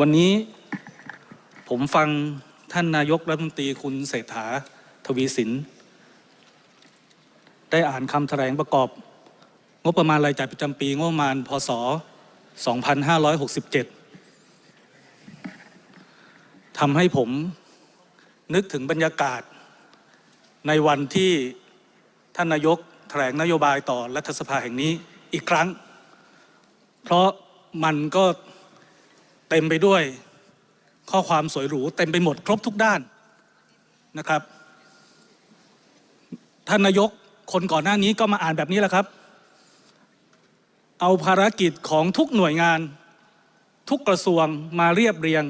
วันนี้ผมฟังท่านนายกรัฐมนตรีคุณเศรษฐาทวีสิน ได้อ่านคำแถลงประกอบ งบประมาณรายจ่ายประจำปีงบประมาณพศ 2567ทำให้ผมนึกถึงบรรยากาศ ในวันที่ท่านนายกแถลงนโยบายต่อรัฐสภาแห่งนี้อีกครั้ง เพราะมันก็ เต็มไปด้วยข้อความสวยหรูเต็มไปหมดครบทุกด้านนะครับ ท่านนายกคนก่อนหน้านี้ก็มาอ่านแบบนี้แหละครับ เอาภารกิจของทุกหน่วยงาน ทุกกระทรวงมาเรียบเรียง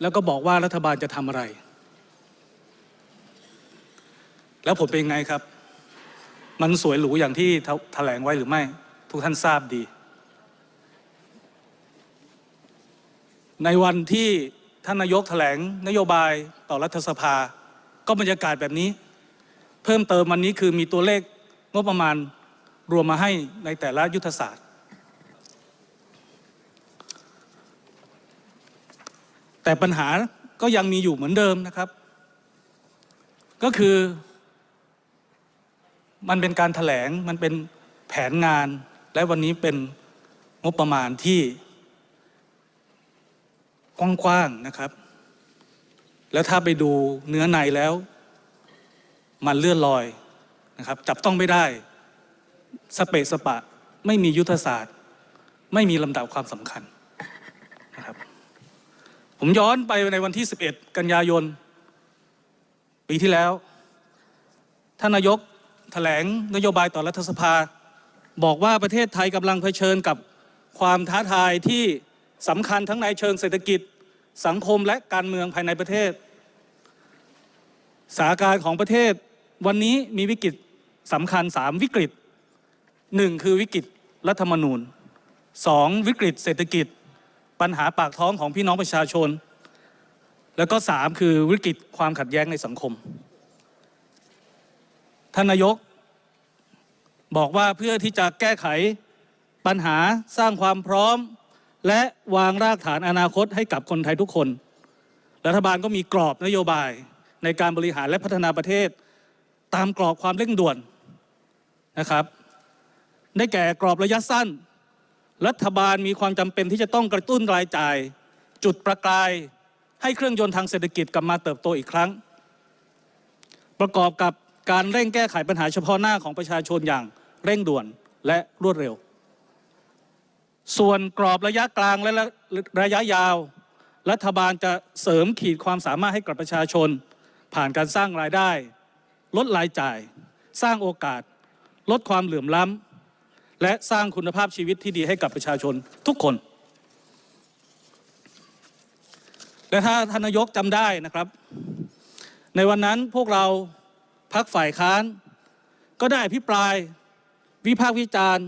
แล้วก็บอกว่ารัฐบาลจะทำอะไร แล้วผมเป็นไงครับ มันสวยหรูอย่างที่แถลงไว้หรือไม่ ทุกท่านทราบดี ในวันที่ท่านนายกแถลงนโยบายต่อรัฐสภา ก็บรรยากาศแบบนี้ เพิ่มเติมวันนี้คือมีตัวเลขงบประมาณรวมมาให้ในแต่ละยุทธศาสตร์ แต่ปัญหาก็ยังมีอยู่เหมือนเดิมนะครับ ก็คือมันเป็นการถแถลงมันเป็นแผนงาน และวันนี้เป็นงบประมาณที่ กว้างๆนะครับ แล้วถ้าไปดูเนื้อในแล้ว มันเลื่อนลอยนะครับ จับต้องไม่ได้สเปสปะ ไม่มียุทธศาสตร์ ไม่มีลำดับความสำคัญนะครับ ผมย้อนไปในวันที่ 11 กันยายน ปีที่แล้ว ท่านนายกแถลงนโยบายต่อรัฐสภา บอกว่าประเทศไทยกำลังเผชิญกับความท้าทายที่ สำคัญทั้งในเชิงเศรษฐกิจ สังคมและการเมืองภายในประเทศสถานการณ์ของประเทศวันนี้มีวิกฤตสำคัญสามวิกฤตหนึ่งคือวิกฤตรัฐธรรมนูญสองวิกฤตเศรษฐกิจ ปัญหาปากท้องของพี่น้องประชาชน แล้วก็สามคือวิกฤตความขัดแย้งในสังคม ท่านนายกบอกว่าเพื่อที่จะแก้ไขปัญหาสร้างความพร้อม และวางรากฐานอนาคตให้กับคนไทยทุกคน รัฐบาลก็มีกรอบนโยบายในการบริหารและพัฒนาประเทศ ตามกรอบความเร่งด่วนนะครับ ได้แก่กรอบระยะสั้น รัฐบาลมีความจำเป็นที่จะต้องกระตุ้นรายจ่าย จุดประกายให้เครื่องยนต์ทางเศรษฐกิจกลับมาเติบโตอีกครั้ง ประกอบกับการเร่งแก้ไขปัญหาเฉพาะหน้าของประชาชนอย่างเร่งด่วนและรวดเร็ว ส่วนกรอบระยะกลางและระยะยาว รัฐบาลจะเสริมขีดความสามารถให้กับประชาชน ผ่านการสร้างรายได้ ลดรายจ่าย สร้างโอกาส ลดความเหลื่อมล้ำและสร้างคุณภาพชีวิตที่ดีให้กับประชาชนทุกคนและถ้าทนนายกจำได้นะครับ ในวันนั้นพวกเราพักฝ่ายค้าน ก็ได้อภิปราย วิพากษ์วิจารณ์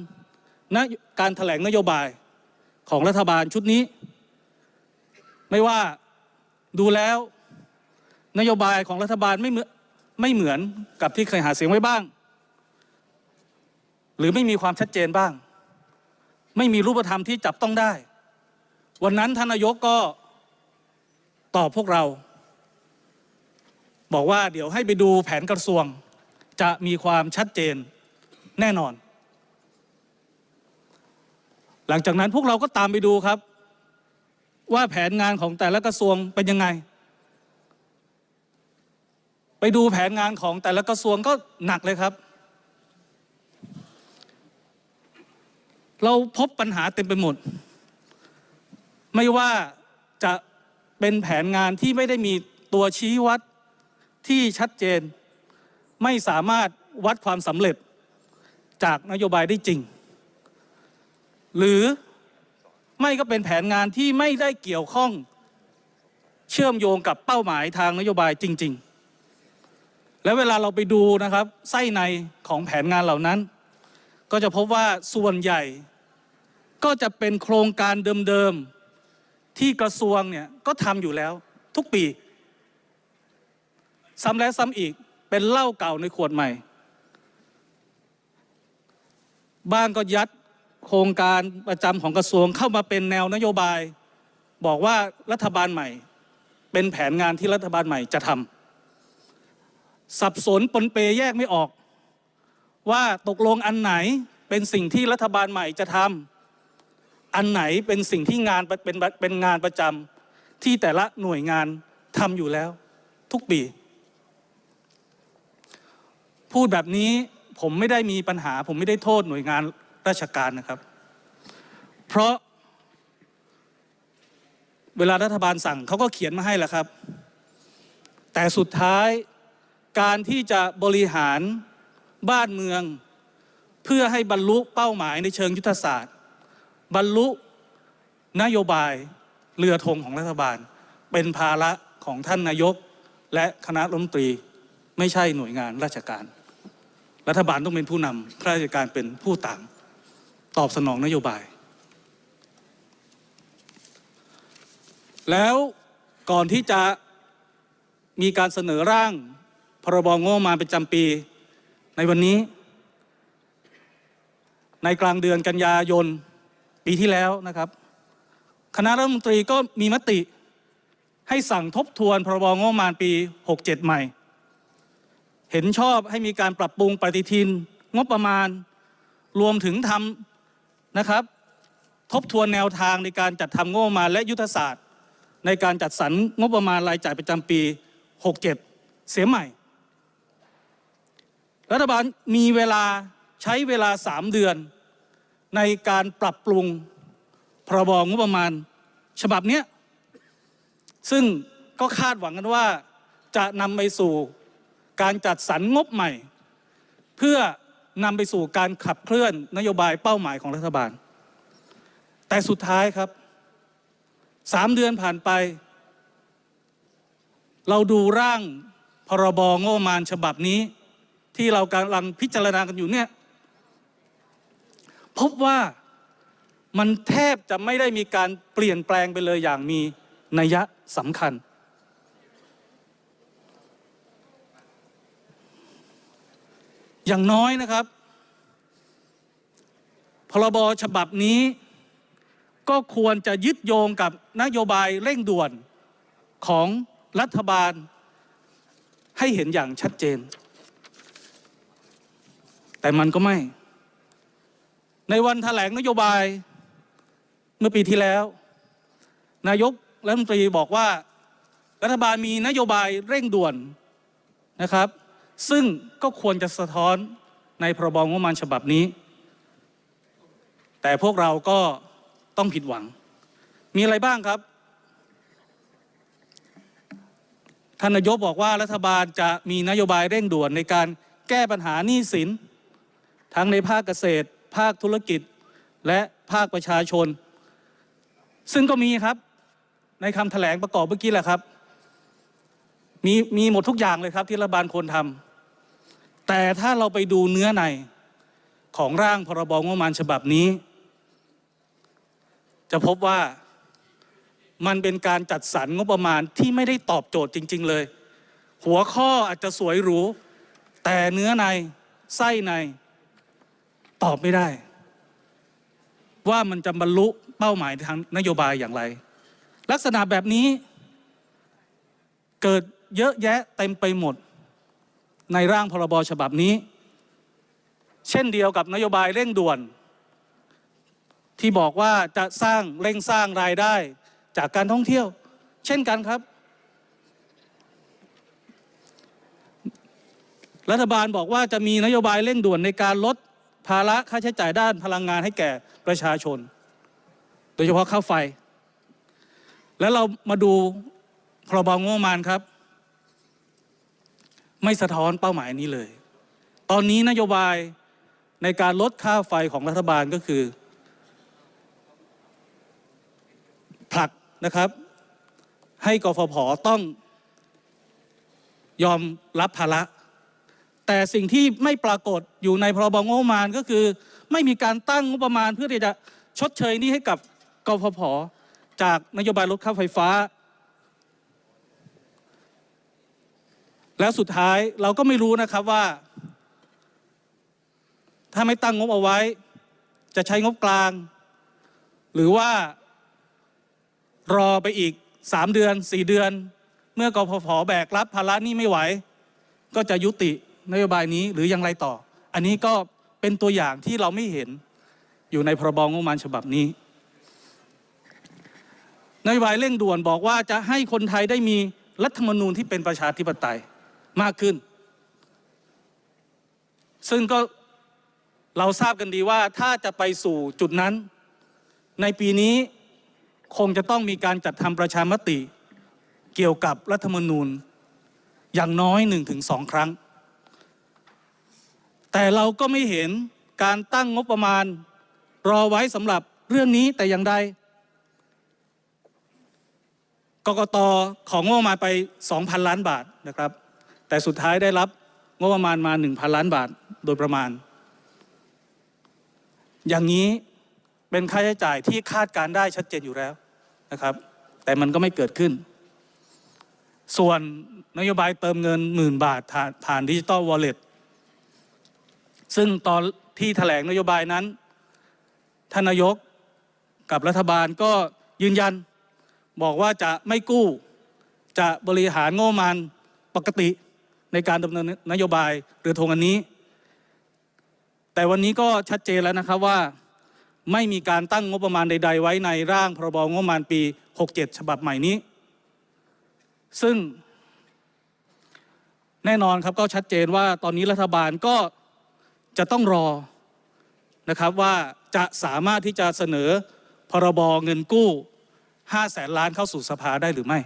ณการถแถลงนโยบายของรัฐบาลชุดนี้ ไม่ว่าดูแล้วนโยบายของรัฐบาลไม่เหมือนไม่เหมือนกับที่เคยหาเสียงไว้บ้าง หรือไม่มีความชัดเจนบ้าง ไม่มีรูปธรรมที่จับต้องได้ วันนั้นท่านนายกก็ตอบพวกเรา บอกว่าเดี๋ยวให้ไปดูแผนกระทรวง จะมีความชัดเจนแน่นอน หลังจากนั้นพวกเราก็ตามไปดูครับ ว่าแผนงานของแต่ละกระทรวงเป็นยังไง ไปดูแผนงานของแต่ละกระทรวงก็หนักเลยครับ เราพบปัญหาเต็มไปหมด ไม่ว่าจะเป็นแผนงานที่ไม่ได้มีตัวชี้วัดที่ชัดเจน ไม่สามารถวัดความสำเร็จจากนโยบายได้จริง หรือไม่ก็เป็นแผนงานที่ไม่ได้เกี่ยวข้องเชื่อมโยงกับเป้าหมายทางนโยบายจริง ๆ แล้วเวลาเราไปดูนะครับไส้ในของแผนงานเหล่านั้น ก็จะพบว่าส่วนใหญ่ ก็จะเป็นโครงการเดิมๆ ที่กระทรวงเนี่ยก็ทำอยู่แล้วทุกปี ซ้ำแล้วซ้ำอีกเป็นเหล้าเก่าในขวดใหม่ บ้างก็ยัด โครงการประจำของกระทรวงเข้ามาเป็นแนวนโยบาย บอกว่ารัฐบาลใหม่ เป็นแผนงานที่รัฐบาลใหม่จะทำสับสนปนเปแยกไม่ออก ว่าตกลงอันไหนเป็นสิ่งที่รัฐบาลใหม่จะทำอันไหนเป็นสิ่งที่งานเป็นเป็นงานประจำที่แต่ละหน่วยงานทำอยู่แล้ว ทุกปี พูดแบบนี้ผมไม่ได้มีปัญหา ผมไม่ได้โทษหน่วยงาน ราชการนะครับ เพราะ เวลารัฐบาลสั่งเขาก็เขียนมาให้แล้วครับ แต่สุดท้ายการที่จะบริหารบ้านเมือง เพื่อให้บรรลุเป้าหมายในเชิงยุทธศาสตร์ บรรลุนโยบายเรือธงของรัฐบาล เป็นภาระของท่านนายกและคณะรัฐมนตรีไม่ใช่หน่วยงานราชการ รัฐบาลต้องเป็นผู้นำข้าราชการเป็นผู้ตาม ตอบสนองนโยบาย แล้วก่อนที่จะมีการเสนอร่าง พรบงบประมาณประจำปี ในวันนี้ ในกลางเดือนกันยายนปีที่แล้วนะครับ คณะรัฐมนตรีก็มีมติให้สั่งทบทวนพรบงบประมาณปี 67 ใหม่ เห็นชอบให้มีการปรับปรุงปฏิทินงบประมาณ รวมถึงทำ นะครับ ทบทวนแนวทางในการจัดทำงบประมาณและยุทธศาสตร์ ในการจัดสรรงบประมาณรายจ่ายประจำปี 67 เสียใหม่ รัฐบาลมีเวลาใช้เวลา 3 เดือน ในการปรับปรุงพรบงบประมาณ ฉบับนี้ซึ่งก็คาดหวังกันว่าจะนำไปสู่การจัดสรรงบใหม่ เพื่อ นำไปสู่การขับเคลื่อนนโยบายเป้าหมายของรัฐบาล แต่สุดท้ายครับสามเดือนผ่านไป เราดูร่างพรบงบประมาณฉบับนี้ ที่เรากำลังพิจารณากันอยู่เนี่ย พบว่ามันแทบจะไม่ได้มีการเปลี่ยนแปลงไปเลยอย่างมีนัยสำคัญ อย่างน้อยนะครับ พรบฉบับนี้ ก็ควรจะยึดโยงกับนโยบายเร่งด่วนของรัฐบาล ให้เห็นอย่างชัดเจน แต่มันก็ไม่ ในวันถแถลงนโยบายเมื่อปีที่แล้ว นายกรัฐมนตรีบอกว่า รัฐบาลมีนโยบายเร่งด่วนนะครับ ซึ่งก็ควรจะสะท้อนในพรบงบประมาณฉบับนี้ แต่พวกเราก็ต้องผิดหวัง มีอะไรบ้างครับ ท่านนายกบอกว่ารัฐบาลจะมีนโยบายเร่งด่วนในการแก้ปัญหาหนี้สิน ทั้งในภาคเกษตร ภาคธุรกิจ และภาคประชาชน ซึ่งก็มีครับในคำแถลงประกอบเมื่อกี้แหละครับ มีมีหมดทุกอย่างเลยครับที่รัฐบาลควรทำ แต่ถ้าเราไปดูเนื้อในของร่างพรบงบประมาณฉบับนี้ จะพบว่ามันเป็นการจัดสรรงบประมาณที่ไม่ได้ตอบโจทย์จริง ๆ เลย หัวข้ออาจจะสวยหรู แต่เนื้อในไส้ใน ตอบไม่ได้ ว่ามันจะบรรลุเป้าหมายทางนโยบายอย่างไร ลักษณะแบบนี้ เกิดเยอะแยะเต็มไปหมด ในร่างพรบฉบับนี้ เช่นเดียวกับนโยบายเร่งด่วน ที่บอกว่าจะสร้างเร่งสร้างรายได้จากการท่องเที่ยว เช่นกันครับ รัฐบาลบอกว่าจะมีนโยบายเร่งด่วนในการลดภาระค่าใช้จ่ายด้านพลังงานให้แก่ประชาชน โดยเฉพาะค่าไฟ แล้วเรามาดูพรบงบประมาณครับ ไม่สะท้อนเป้าหมายนี้เลย ตอนนี้นโยบายในการลดค่าไฟของรัฐบาลก็คือ ผลักนะครับ ให้กฟผต้องยอมรับภาระ แต่สิ่งที่ไม่ปรากฏอยู่ในพรบงบประมาณก็คือ ไม่มีการตั้งงบประมาณเพื่อที่จะชดเชยนี้ให้กับกฟผจากนโยบายลดค่าไฟฟ้า แล้วสุดท้ายเราก็ไม่รู้นะครับว่า ถ้าไม่ตั้งงบเอาไว้ จะใช้งบกลาง หรือว่ารอไปอีกสามเดือนสี่เดือน เมื่อกพพแบกรับภาระนี้ไม่ไหว ก็จะยุตินโยบายนี้หรืออย่างไรต่อ อันนี้ก็เป็นตัวอย่างที่เราไม่เห็นอยู่ในพรบงบประมาณฉบับนี้นโยบายเร่งด่วนบอกว่าจะให้คนไทยได้มีรัฐธรรมนูญที่เป็นประชาธิปไตย มากขึ้น ซึ่งก็เราทราบกันดีว่าถ้าจะไปสู่จุดนั้น ในปีนี้คงจะต้องมีการจัดทำประชามติ เกี่ยวกับรัฐธรรมนูญอย่างน้อยหนึ่งถึงสองครั้ง แต่เราก็ไม่เห็นการตั้งงบประมาณรอไว้สำหรับเรื่องนี้แต่อย่างใดกกตของงบประมาณไป 2,000 ล้านบาทนะครับ แต่สุดท้ายได้รับงบประมาณมา 1,000 ล้านบาทโดยประมาณ อย่างนี้เป็นค่าใช้จ่ายที่คาดการได้ชัดเจนอยู่แล้วนะครับ แต่มันก็ไม่เกิดขึ้น ส่วนนโยบายเติมเงินหมื่นบาทผ่านผ่านดิจิตอลวอลเล็ตซึ่งตอนที่แถลงนโยบายนั้นท่านนายกกับรัฐบาลก็ยืนยัน บอกว่าจะไม่กู้ จะบริหารงบประมาณปกติ ในการดำเนินนโยบายเรือธงอันนี้ แต่วันนี้ก็ชัดเจนแล้วนะครับว่าไม่มีการตั้งงบประมาณใด ๆ ไว้ในร่างพรบงบประมาณปี 67 ฉบับใหม่นี้ ซึ่งแน่นอนครับก็ชัดเจนว่าตอนนี้รัฐบาลก็จะต้องรอนะครับว่าจะสามารถที่จะเสนอพรบเงินกู้ 5 แสนล้านเข้าสู่สภาได้หรือไม่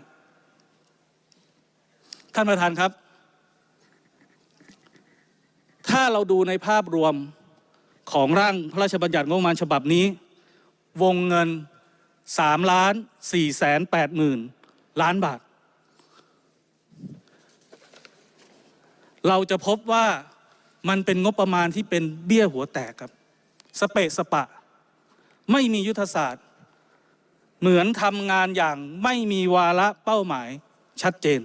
ท่านประธานครับ ถ้าเราดูในภาพรวมของร่างพระราชบัญญัติงบประมาณฉบับนี้ วงเงิน3ล้าน4แสน8หมื่นล้านบาท เราจะพบว่ามันเป็นงบประมาณที่เป็นเบี้ยหัวแตกครับ สเปะสปะ ไม่มียุทธศาสตร์ เหมือนทำงานอย่างไม่มีวาระเป้าหมายชัดเจน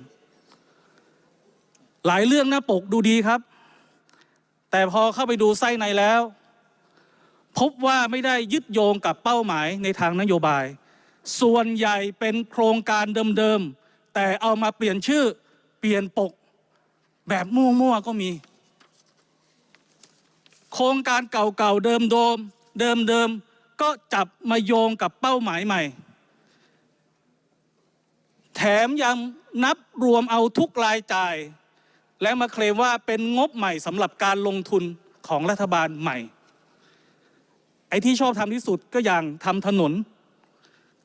หลายเรื่องหน้าปกดูดีครับ แต่พอเข้าไปดูไส้ในแล้ว พบว่าไม่ได้ยึดโยงกับเป้าหมายในทางนโยบาย ส่วนใหญ่เป็นโครงการเดิมๆ แต่เอามาเปลี่ยนชื่อเปลี่ยนปกแบบมั่วๆก็มี โครงการเก่าๆเดิมๆเดิมๆก็จับมาโยงกับเป้าหมายใหม่ แถมยังนับรวมเอาทุกรายจ่าย และมาเคลมว่าเป็นงบใหม่สำหรับการลงทุนของรัฐบาลใหม่ ไอ้ที่ชอบทำที่สุดก็อย่างทำถนน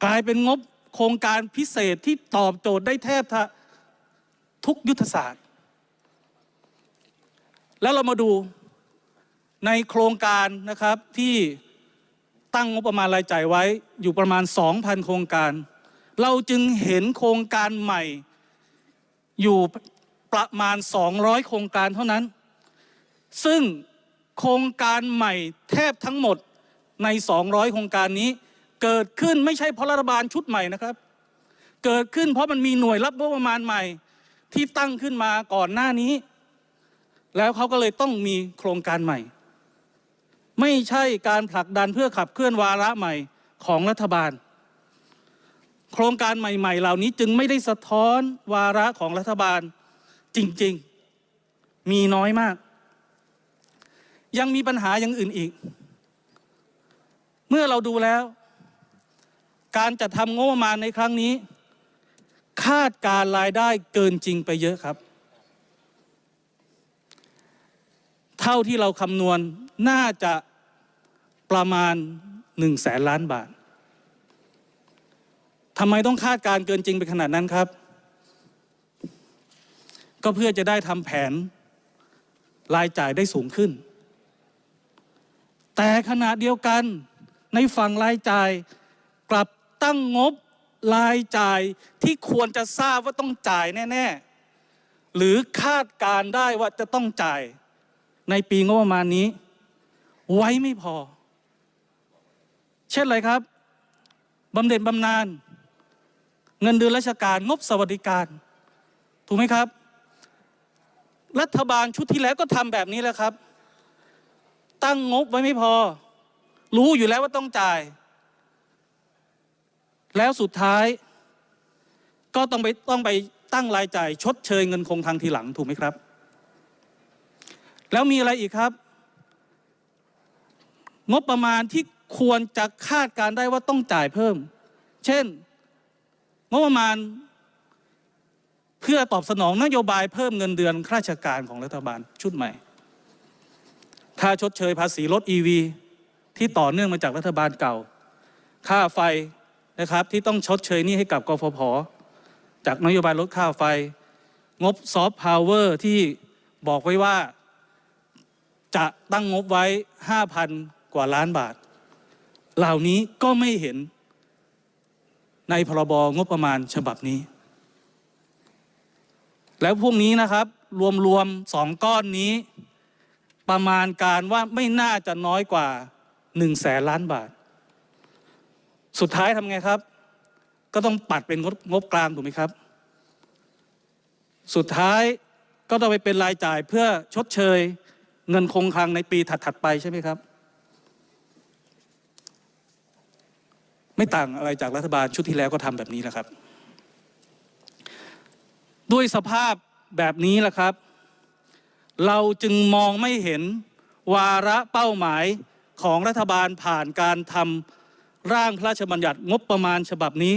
กลายเป็นงบโครงการพิเศษที่ตอบโจทย์ได้แทบทุกยุทธศาสตร์ แล้วเรามาดูในโครงการนะครับที่ตั้งงบประมาณรายจ่ายไว้อยู่ประมาณ 2,000 โครงการ เราจึงเห็นโครงการใหม่อยู่ ประมาณ 200 โครงการเท่านั้น ซึ่งโครงการใหม่แทบทั้งหมดใน 200 โครงการนี้ เกิดขึ้นไม่ใช่เพราะรัฐบาลชุดใหม่นะครับ เกิดขึ้นเพราะมันมีหน่วยรับงบประมาณใหม่ที่ตั้งขึ้นมาก่อนหน้านี้ แล้วเขาก็เลยต้องมีโครงการใหม่ ไม่ใช่การผลักดันเพื่อขับเคลื่อนวาระใหม่ของรัฐบาล โครงการใหม่ ๆ เหล่านี้จึงไม่ได้สะท้อนวาระของรัฐบาล จริง ๆ มีน้อยมาก ยังมีปัญหาอย่างอื่นอีก เมื่อเราดูแล้ว การจัดทำงบประมาณในครั้งนี้ คาดการรายได้เกินจริงไปเยอะครับ เท่าที่เราคำนวณน่าจะประมาณหนึ่งแสนล้านบาททำไมต้องคาดการเกินจริงไปขนาดนั้นครับ ก็เพื่อจะได้ทำแผนรายจ่ายได้สูงขึ้น แต่ขณะเดียวกันในฝั่งรายจ่ายกลับตั้งงบรายจ่ายที่ควรจะทราบว่าต้องจ่ายแน่ ๆ หรือคาดการได้ว่าจะต้องจ่ายในปีงบประมาณนี้ ไว้ไม่พอ เช่นไรครับบำเหน็จบำนาญเงินเดือนราชการงบสวัสดิการ ถูกไหมครับ รัฐบาลชุดที่แล้วก็ทำแบบนี้แหละครับ ตั้งงบไว้ไม่พอ รู้อยู่แล้วว่าต้องจ่าย แล้วสุดท้าย ก็ต้องไปต้องไปตั้งรายจ่าย ชดเชยเงินคงคลังทีหลังถูกไหมครับ แล้วมีอะไรอีกครับ งบประมาณที่ควรจะคาดการได้ว่าต้องจ่ายเพิ่ม เช่น งบประมาณ เพื่อตอบสนองนโยบายเพิ่มเงินเดือนข้าราชการของรัฐบาลชุดใหม่ ค่าชดเชยภาษีรถ EV ที่ต่อเนื่องมาจากรัฐบาลเก่า ค่าไฟนะครับที่ต้องชดเชยนี้ให้กับกฟผ จากนโยบายลดค่าไฟ งบซอฟต์พาวเวอร์ที่บอกไว้ว่าจะตั้งงบไว้ 5,000 กว่าล้านบาท เหล่านี้ก็ไม่เห็นในพรบงบประมาณฉบับนี้ แล้วพวกนี้นะครับรวมๆสองก้อนนี้ ประมาณการว่าไม่น่าจะน้อยกว่า1แสนล้านบาท สุดท้ายทำไงครับ ก็ต้องปัดเป็นงบงบกลางถูกไหมครับ สุดท้ายก็ต้องไปเป็นรายจ่ายเพื่อชดเชยเงินคงคลังในปีถัด ๆ ไปใช่ไหมครับ ไม่ต่างอะไรจากรัฐบาลชุดที่แล้วก็ทำแบบนี้แหละครับ ด้วยสภาพแบบนี้แหละครับ เราจึงมองไม่เห็นวาระเป้าหมายของรัฐบาลผ่านการทำร่างพระราชบัญญัติงบประมาณฉบับนี้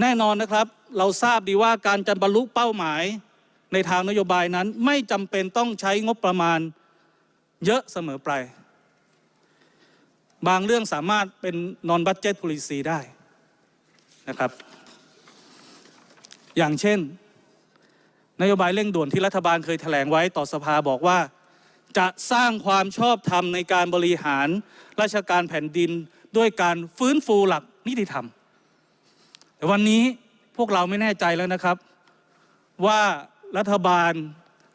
แน่นอนนะครับ เราทราบดีว่าการจะบรรลุเป้าหมายในทางนโยบายนั้นไม่จำเป็นต้องใช้งบประมาณเยอะเสมอไป บางเรื่องสามารถเป็น non budget policy ได้ นะครับ อย่างเช่น นโยบายเร่งด่วนที่รัฐบาลเคยแถลงไว้ต่อสภาบอกว่า จะสร้างความชอบธรรมในการบริหารราชการแผ่นดินด้วยการฟื้นฟูหลักนิติธรรม แต่วันนี้พวกเราไม่แน่ใจแล้วนะครับ ว่ารัฐบาล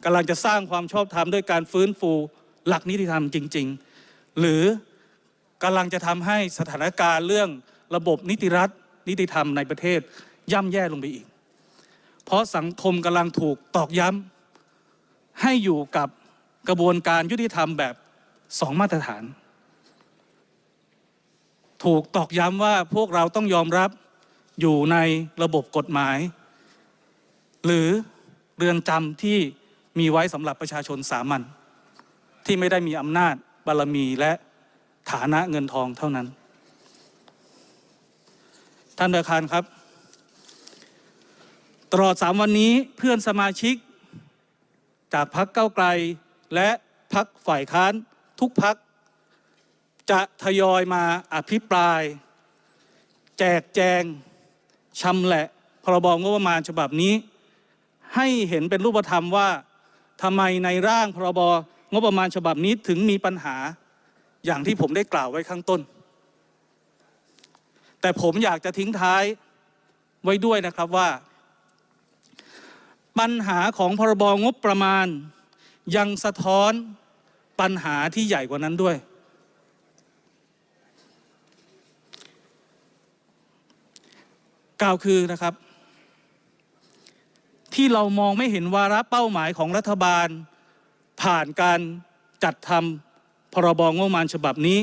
กำลังจะสร้างความชอบธรรมด้วยการฟื้นฟูหลักนิติธรรมจริง ๆ หรือกำลังจะทำให้สถานการณ์เรื่องระบบนิติรัฐ นิติธรรมในประเทศย่ำแย่ลงไปอีก เพราะสังคมกำลังถูกตอกย้ำให้อยู่กับกระบวนการยุติธรรมแบบสองมาตรฐาน ถูกตอกย้ำว่าพวกเราต้องยอมรับอยู่ในระบบกฎหมาย หรือเรือนจำที่มีไว้สำหรับประชาชนสามัญที่ไม่ได้มีอำนาจบารมีและฐานะเงินทองเท่านั้น ท่านประธานครับ ตลอดสามวันนี้เพื่อนสมาชิก จากพักเก้าไกล และพักฝ่ายค้านทุกพัก จะทยอยมาอภิปราย แจกแจงชำแหละพรบงบประมาณฉบับนี้ ให้เห็นเป็นรูปธรรมว่าทำไมในร่างพรบงบประมาณฉบับนี้ถึงมีปัญหาอย่างที่ผมได้กล่าวไว้ข้างต้น แต่ผมอยากจะทิ้งท้ายไว้ด้วยนะครับว่า ปัญหาของพรบงบประมาณ ยังสะท้อนปัญหาที่ใหญ่กว่านั้นด้วย กล่าวคือนะครับ ที่เรามองไม่เห็นวาระเป้าหมายของรัฐบาล ผ่านการจัดทำพรบงบประมาณฉบับนี้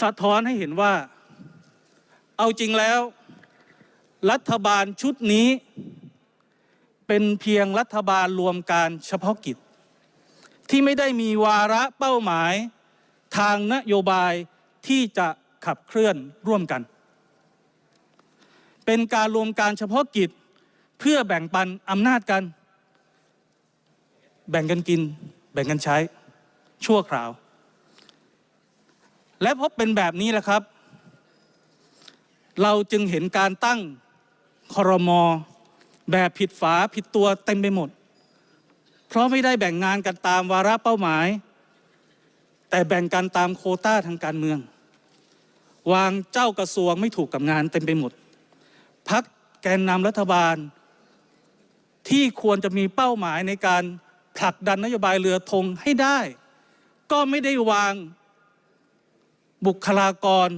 สะท้อนให้เห็นว่า เอาจริงแล้ว รัฐบาลชุดนี้ เป็นเพียงรัฐบาลรวมการเฉพาะกิจ ที่ไม่ได้มีวาระเป้าหมายทางนโยบายที่จะขับเคลื่อนร่วมกัน เป็นการรวมการเฉพาะกิจเพื่อแบ่งปันอำนาจกัน แบ่งกันกิน แบ่งกันใช้ ชั่วคราว และเพราะเป็นแบบนี้แหละครับ เราจึงเห็นการตั้งคอรมอแบบผิดฝาผิดตัวเต็มไปหมด เพราะไม่ได้แบ่งงานกันตามวาระเป้าหมาย แต่แบ่งกันตามโคต้าทางการเมือง วางเจ้ากระทรวงไม่ถูกกับงานเต็มไปหมดพักแกนนำรัฐบาล ที่ควรจะมีเป้าหมายในการผลักดันนโยบายเรือธงให้ได้ ก็ไม่ได้วาง บุคลากร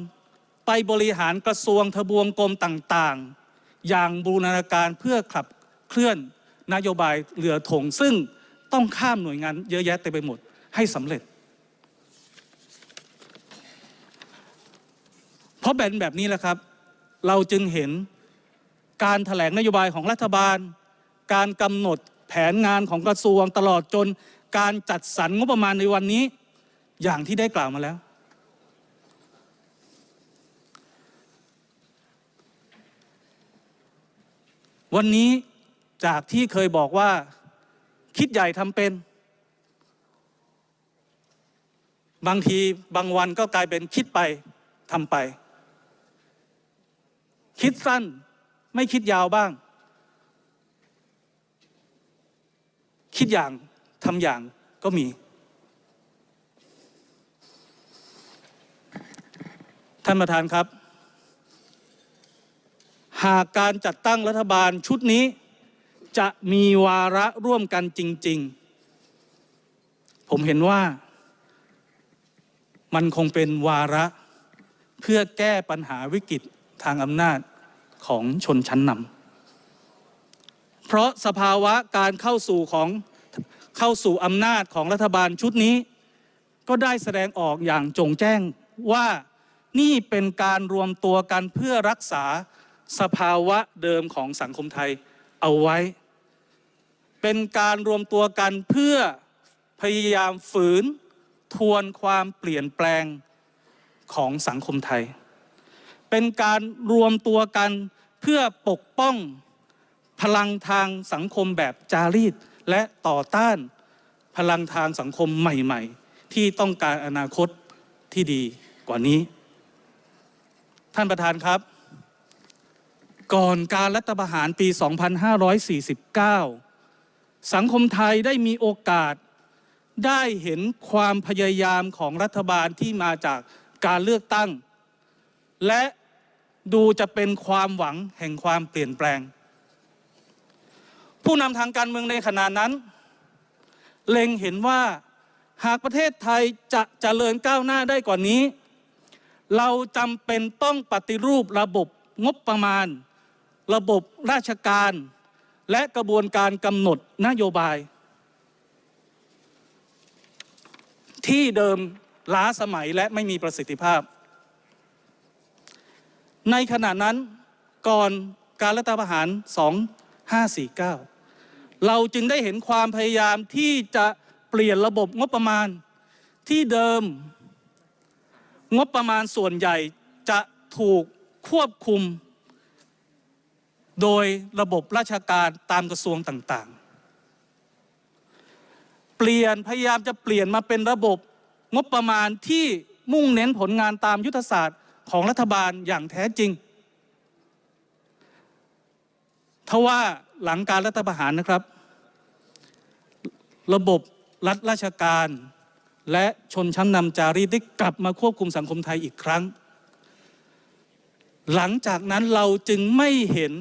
ไปบริหารกระทรวงทบวงกรมต่างๆ อย่างบูรณาการเพื่อขับเคลื่อนนโยบายเรือธงซึ่งต้องข้ามหน่วยงานเยอะแยะเต็มไปหมดให้สำเร็จ เพราะเป็นแบบนี้แหละครับ เราจึงเห็นการถแถลงนโยบายของรัฐบาล การกำหนดแผนงานของกระทรวงตลอดจนการจัดสรรงบประมาณในวันนี้ อย่างที่ได้กล่าวมาแล้ว วันนี้จากที่เคยบอกว่าคิดใหญ่ทำเป็น บางทีบางวันก็กลายเป็นคิดไปทำไป คิดสั้นไม่คิดยาวบ้าง คิดอย่างทำอย่างก็มี ท่านประธานครับ หากการจัดตั้งรัฐบาลชุดนี้จะมีวาระร่วมกันจริง ๆ ผมเห็นว่า มันคงเป็นวาระเพื่อแก้ปัญหาวิกฤตทางอำนาจของชนชั้นนำ เพราะสภาวะการเข้าสู่ของเข้าสู่อำนาจของรัฐบาลชุดนี้ ก็ได้แสดงออกอย่างจงแจ้งว่านี่เป็นการรวมตัวกันเพื่อรักษา สภาวะเดิมของสังคมไทยเอาไว้ เป็นการรวมตัวกันเพื่อพยายามฝืนทวนความเปลี่ยนแปลงของสังคมไทย เป็นการรวมตัวกันเพื่อปกป้องพลังทางสังคมแบบจารีต และต่อต้านพลังทางสังคมใหม่ๆ ที่ต้องการอนาคตที่ดีกว่านี้ ท่านประธานครับ ก่อนการรัฐประหารปี 2549 สังคมไทยได้มีโอกาสได้เห็นความพยายามของรัฐบาลที่มาจากการเลือกตั้ง และดูจะเป็นความหวังแห่งความเปลี่ยนแปลง ผู้นำทางการเมืองในขณะนั้น เล็งเห็นว่าหากประเทศไทยจะเจริญก้าวหน้าได้กว่านี้ เราจำเป็นต้องปฏิรูประบบงบประมาณ ระบบราชการ และกระบวนการกำหนดนโยบาย ที่เดิมล้าสมัยและไม่มีประสิทธิภาพ ในขณะนั้นก่อนการรัฐประหาร 2549 เราจึงได้เห็นความพยายามที่จะเปลี่ยนระบบงบประมาณ ที่เดิม งบประมาณส่วนใหญ่จะถูกควบคุม โดยระบบราชการตามกระทรวงต่างๆ เปลี่ยนพยายามจะเปลี่ยนมาเป็นระบบงบประมาณที่มุ่งเน้นผลงานตามยุทธศาสตร์ของรัฐบาลอย่างแท้จริงทว่าหลังการรัฐประหารนะครับ ระบบรัฐราชการ และชนชั้นนำจารีตได้กลับมาควบคุมสังคมไทยอีกครั้ง หลังจากนั้นเราจึงไม่เห็น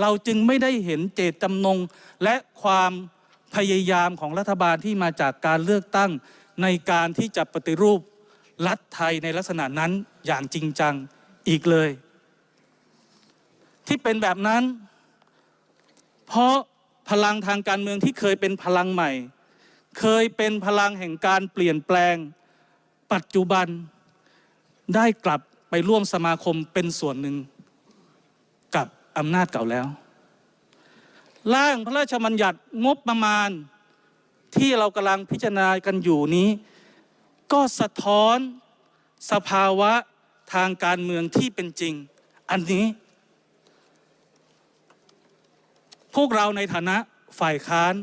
เราจึงไม่ได้เห็นเจตจำนง และความพยายามของรัฐบาลที่มาจากการเลือกตั้งในการที่จะปฏิรูปรัฐไทยในลักษณะนั้นอย่างจริงจังอีกเลย ที่เป็นแบบนั้น เพราะพลังทางการเมืองที่เคยเป็นพลังใหม่ เคยเป็นพลังแห่งการเปลี่ยนแปลง ปัจจุบันได้กลับไปร่วมสมาคมเป็นส่วนหนึ่ง อำนาจเก่าแล้ว ร่างพระราชบัญญัติงบประมาณที่เรากำลังพิจารณากันอยู่นี้ ก็สะท้อนสภาวะทางการเมืองที่เป็นจริง อันนี้ พวกเราในฐานะฝ่ายค้าน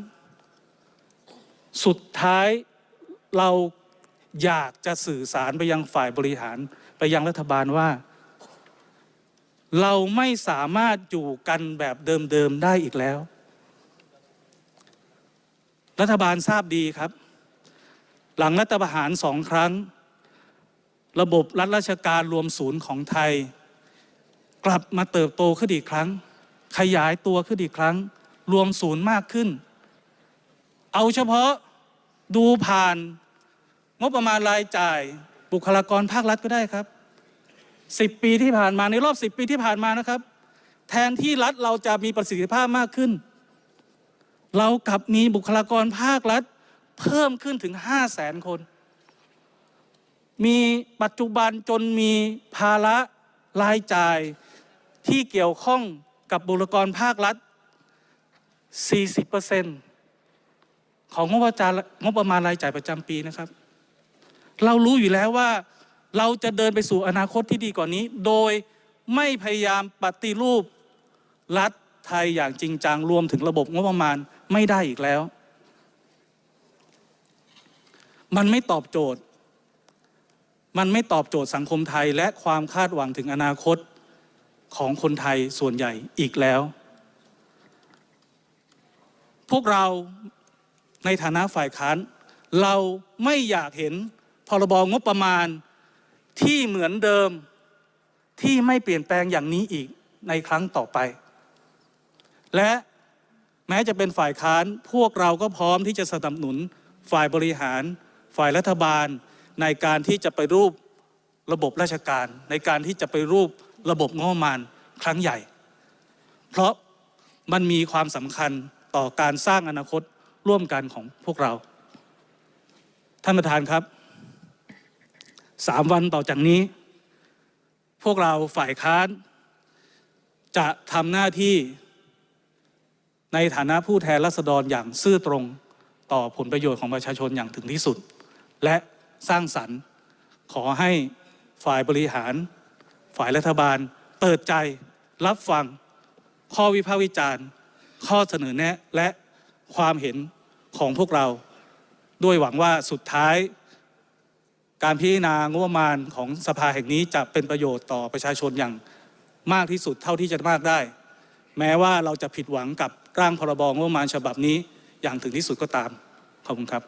สุดท้ายเราอยากจะสื่อสารไปยังฝ่ายบริหารไปยังรัฐบาลว่า เราไม่สามารถอยู่กันแบบเดิมๆได้อีกแล้ว รัฐบาลทราบดีครับ หลังรัฐประหารสองครั้ง ระบบรัฐราชการรวมศูนย์ของไทย กลับมาเติบโตขึ้นอีกครั้ง ขยายตัวขึ้นอีกครั้ง รวมศูนย์มากขึ้น เอาเฉพาะดูผ่าน งบประมาณรายจ่ายบุคลากรภาครัฐก็ได้ครับ สิบปีที่ผ่านมาในรอบสิบปีที่ผ่านมานะครับ แทนที่รัฐเราจะมีประสิทธิภาพมากขึ้น เรากลับมีบุคลากรภาครัฐ เพิ่มขึ้นถึงห้าแสนคน มีปัจจุบันจนมีภาระรายจ่ายที่เกี่ยวข้องกับบุคลากรภาครัฐ 40%ของงบประมาณงบประมาณรายจ่ายประจำปีนะครับ เรารู้อยู่แล้วว่า เราจะเดินไปสู่อนาคตที่ดีกว่านี้ โดยไม่พยายามปฏิรูปรัฐไทยอย่างจริงจังรวมถึงระบบงบประมาณไม่ได้อีกแล้ว มันไม่ตอบโจทย์ มันไม่ตอบโจทย์สังคมไทยและความคาดหวังถึงอนาคตของคนไทยส่วนใหญ่อีกแล้ว พวกเราในฐานะฝ่ายค้าน เราไม่อยากเห็นพรบงบประมาณ ที่เหมือนเดิมที่ไม่เปลี่ยนแปลงอย่างนี้อีกในครั้งต่อไป และแม้จะเป็นฝ่ายค้านพวกเราก็พร้อมที่จะสนับสนุนฝ่ายบริหาร ฝ่ายรัฐบาล ในการที่จะไปรูประบบราชการ ในการที่จะไปรูประบบงบประมาณครั้งใหญ่ เพราะมันมีความสำคัญต่อการสร้างอนาคตร่วมกันของพวกเรา ท่านประธานครับ สามวันต่อจากนี้ พวกเราฝ่ายค้าน จะทำหน้าที่ในฐานะผู้แทนราษฎรอย่างซื่อตรงต่อผลประโยชน์ของประชาชนอย่างถึงที่สุด และสร้างสรรค์ขอให้ฝ่ายบริหาร ฝ่ายรัฐบาล เปิดใจรับฟังข้อวิพากษ์วิจารณ์ ข้อเสนอแนะและความเห็นของพวกเรา ด้วยหวังว่าสุดท้าย การพิจารณางบประมาณของสภาแห่งนี้จะเป็นประโยชน์ต่อประชาชนอย่างมากที่สุดเท่าที่จะมากได้ แม้ว่าเราจะผิดหวังกับร่างพรบงบประมาณฉบับนี้อย่างถึงที่สุดก็ตามขอบคุณครับ